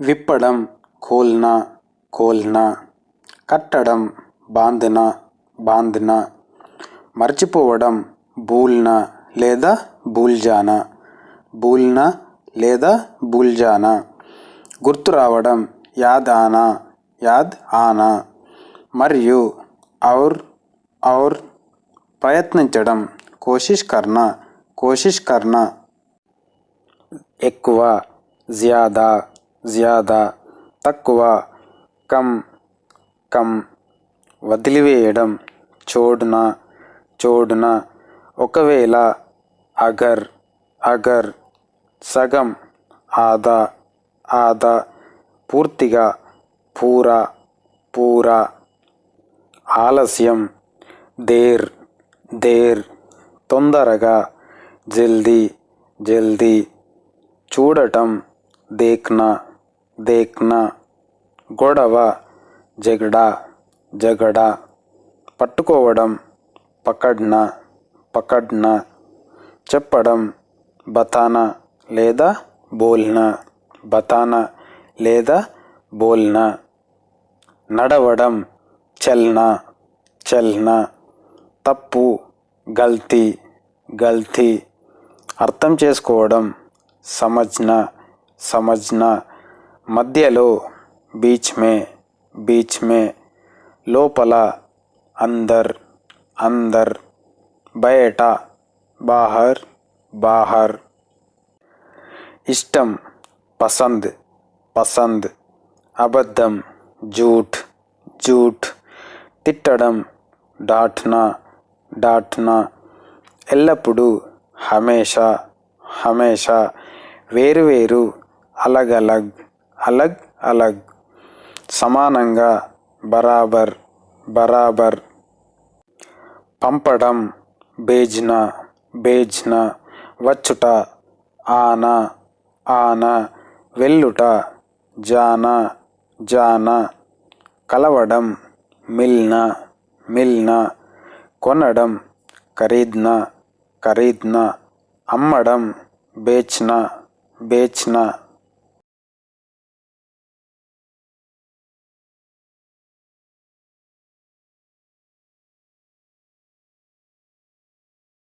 విప్పడం కోల్నా కోల్నా కట్టడం బాంధన బాంధన మర్చిపోవడం భూల్నా లేదా భూల్జానా భూల్నా లేదా భూల్జానా గుర్తు రావడం యాద్ ఆనా యాద్ ఆనా మరియు ఔర్ ఔర్ ప్రయత్నించడం. కోషిష్ కర్నా కోషిష్ కర్నా ఎక్కువ జ్యాదా జ్యాదా. తక్కువ కమ్ కమ్ వదిలివేయడం. చోడున చోడున. ఒకవేళ అగర్ అగర్. సగం ఆదా ఆదా. పూర్తిగా పూరా పూరా. ఆలస్యం దేర్. దేర్ తొందరగా జల్దీ జల్దీ చూడటం దేఖ్నా దేఖ్నా గొడవ జగడా జగడా పట్టుకోవడం పకడ్నా పకడ్నా చెప్పడం బతానా లేదా బోల్నా బతానా లేదా బోల్నా నడవడం చల్నా చల్నా తప్పు గల్తీ గల్తీ. అర్థం చేసుకోవడం సమజ్న సమజ్నా మధ్యలో బీచ్ మే బీచ్ మే. లోపల అందర్ అందర్. బయట బాహర్ బాహర్. ఇష్టం పసంద్ పసంద్. అబద్ధం జూట్ జూట్. తిట్టడం డాట్నా. డాట్న. ఎల్లప్పుడూ హమేషా హమేషా వేరువేరు అలగ్ అలగ్ అలగ్ అలగ్ సమానంగా బరాబర్ బరాబర్. పంపడం బేజ్నా బేజ్నా వచ్చుట ఆనా ఆన వెల్లుట జానా జానా. కలవడం మిల్న మిల్నా. కొనడం ఖరీద్నా ఖరీద్నా అమ్మడం బేచ్నా బేచ్నా